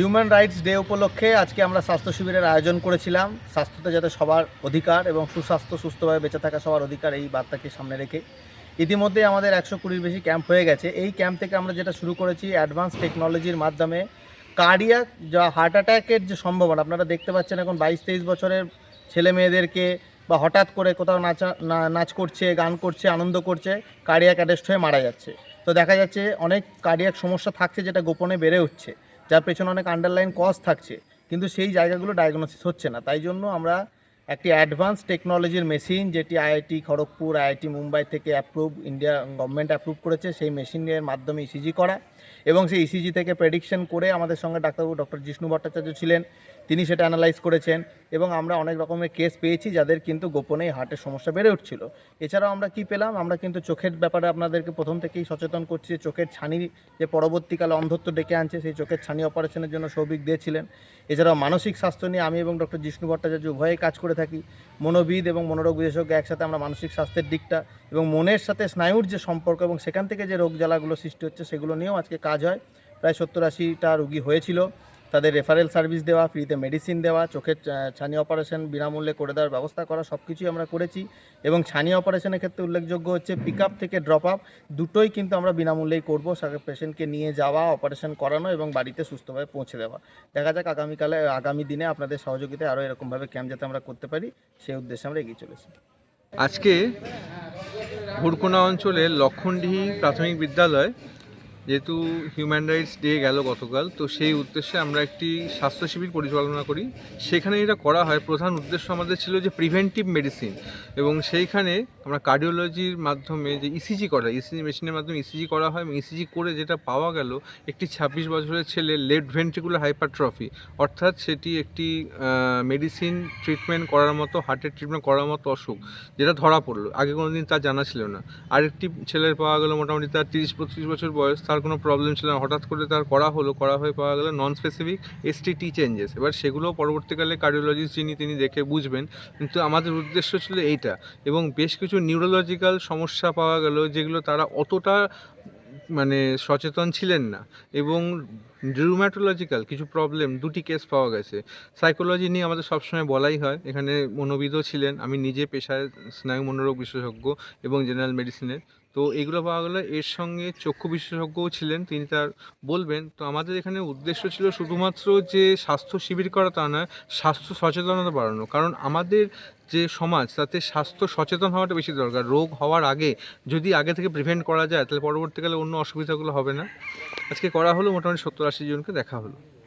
Human rights day উপলক্ষে আজকে আমরা স্বাস্থ্য শিবিরের আয়োজন করেছিলাম। স্বাস্থ্যতে যাতে সবার অধিকার এবং সুস্বাস্থ্য সুস্থভাবে বেঁচে থাকা সবার অধিকার এই বার্তাকে সামনে রেখে ইতিমধ্যে আমাদের একশো কুড়ির বেশি ক্যাম্প হয়ে গেছে। এই ক্যাম্প থেকে আমরা যেটা শুরু করেছি, অ্যাডভান্স টেকনোলজির মাধ্যমে কার্ডিয়াক যা হার্ট অ্যাটাকের যে সম্ভাবনা, আপনারা দেখতে পাচ্ছেন এখন বাইশ, তেইশ বছরের ছেলে মেয়েদেরকে বা হঠাৎ করে কোথাও নাচা নাচ করছে, গান করছে, আনন্দ করছে, কার্ডিয়াক অ্যারেস্ট হয়ে মারা যাচ্ছে। তো দেখা যাচ্ছে অনেক কার্ডিয়াক সমস্যা থাকছে যেটা গোপনে বেড়ে উঠছে। যার পেছনে অনেক আন্ডারলাইন কজ থাকছে, কিন্তু সেই জায়গাগুলো ডায়াগনোসিস হচ্ছে না। তাই জন্য আমরা একটি অ্যাডভান্স টেকনোলজির মেশিন যেটি আইআইটি খড়গপুর, আইআইটি মুম্বাই থেকে অ্যাপ্রুভ ইন্ডিয়া গভর্নমেন্ট অ্যাপ্রুভ করেছে। সেই মেশিনের মাধ্যমে ইসিজি করা এবং সেই ইসিজি থেকে প্রেডিকশন করে আমাদের সঙ্গে ডাক্তারবাবু ডক্টর জিষ্ণু ভট্টাচার্য ছিলেন। তিনি সেটা অ্যানালাইজ করেছেন এবং আমরা অনেক রকমের কেস পেয়েছি যাদের কিন্তু গোপনে হার্টের সমস্যা বেড়ে উঠছিল। এছাড়াও আমরা কি পেলাম? আমরা কিন্তু চোখের ব্যাপারে আপনাদেরকে প্রথম থেকেই সচেতন করছি চোখের ছানি যে পরবর্তীকালে অন্ধত্ব ডেকে আনছে, সেই চোখের ছানি অপারেশনের জন্য সৌভিক দিয়েছিলেন। এছাড়াও মানসিক স্বাস্থ্য নিয়ে আমি এবং ডক্টর জিষ্ণু ভট্টাচার্য উভয়ে কাজ করে থাকি। মনোবিদ এবং মনোরোগ বিশেষজ্ঞ একসাথে আমরা মানসিক স্বাস্থ্যের দিকটা এবং মনের সাথে স্নায়ুর যে সম্পর্ক এবং সেখান থেকে যে রোগ জ্বালাগুলো সৃষ্টি হচ্ছে, সেগুলো নিয়েও আজকে কাজ হয়। প্রায় সত্তর আশিটা রুগী হয়েছিল। তাদের রেফারেল সার্ভিস দেওয়া ফ্রিতে মেডিসিন দেওয়া, চোখের ছানি অপারেশন বিনামূল্যে করে দেওয়ার ব্যবস্থা করা সব কিছুই আমরা করেছি। এবং ছানি অপারেশনের ক্ষেত্রে উল্লেখযোগ্য হচ্ছে পিক আপ থেকে ড্রপ আপ দুটোই কিন্তু আমরা বিনামূল্যেই করব। পেশেন্টকে নিয়ে যাওয়া অপারেশন করানো এবং বাড়িতে সুস্থভাবে পৌঁছে দেওয়া। দেখা যাক আগামীকালে, আগামী দিনে আপনাদের সহযোগিতায় আরও এরকমভাবে ক্যাম্প যাতে আমরা করতে পারি, সেই উদ্দেশ্যে আমরা এগিয়ে চলেছি। আজকে হুড়কোনা অঞ্চলের লক্ষণডিহি প্রাথমিক বিদ্যালয় যেহেতু হিউম্যান রাইটস ডে গেল গতকাল, তো সেই উদ্দেশ্যে আমরা একটি স্বাস্থ্য শিবির পরিচালনা করি। সেখানে এটা করা হয়, প্রধান উদ্দেশ্য আমাদের ছিল যে প্রিভেন্টিভ মেডিসিন এবং সেইখানে আমরা কার্ডিওলজির মাধ্যমে যে ইসিজি করা ইসিজি মেশিনের মাধ্যমে ইসিজি করা হয় এবং ইসিজি করে যেটা পাওয়া গেল, একটি ছাব্বিশ বছরের ছেলে লেফট ভেন্ট্রিকুলার হাইপারট্রফি অর্থাৎ সেটি একটি মেডিসিন ট্রিটমেন্ট করার মতো হার্টের ট্রিটমেন্ট করার মতো অসুখ, যেটা ধরা পড়ল। আগে কোনো দিন তার জানা ছিল না। আরেকটি ছেলের পাওয়া গেল মোটামুটি তার তিরিশ বত্রিশ বছর বয়স তার কোনো প্রবলেম ছিল না। হঠাৎ করে তার করা হলো, করা হয়ে পাওয়া গেল নন স্পেসিফিক এসটিটি চেঞ্জেস এবার সেগুলো পরবর্তীকালে কার্ডিওলজিস্ট যিনি তিনি দেখে বুঝবেন। কিন্তু আমাদের উদ্দেশ্য ছিল এইটা এবং বেশ কিছু নিউরোলজিক্যাল সমস্যা পাওয়া গেল যেগুলো তারা অতটা মানে সচেতন ছিলেন না এবং রিউম্যাটোলজিক্যাল কিছু প্রবলেম দুটি কেস পাওয়া গেছে। সাইকোলজি নিয়ে আমাদের সবসময় বলাই হয়। এখানে মনোবিদও ছিলেন। আমি নিজে পেশায় স্নায়ু মনোরোগ বিশেষজ্ঞ এবং জেনারেল মেডিসিনের তো এগুলো পাওয়া গেলো। এর সঙ্গে চক্ষু বিশেষজ্ঞও ছিলেন, তিনি তার বলবেন, তো আমাদের এখানে উদ্দেশ্য ছিল শুধুমাত্র যে স্বাস্থ্য শিবির করা তা নয়, স্বাস্থ্য সচেতনতা বাড়ানো। কারণ আমাদের যে সমাজ, তাতে স্বাস্থ্য সচেতন হওয়াটা বেশি দরকার। রোগ হওয়ার আগে যদি আগে থেকে প্রিভেন্ট করা যায়, তাহলে পরবর্তীকালে অন্য অসুবিধাগুলো হবে না। আজকে করা হলো মোটামুটি সত্তর আশি জনকে দেখা হলো।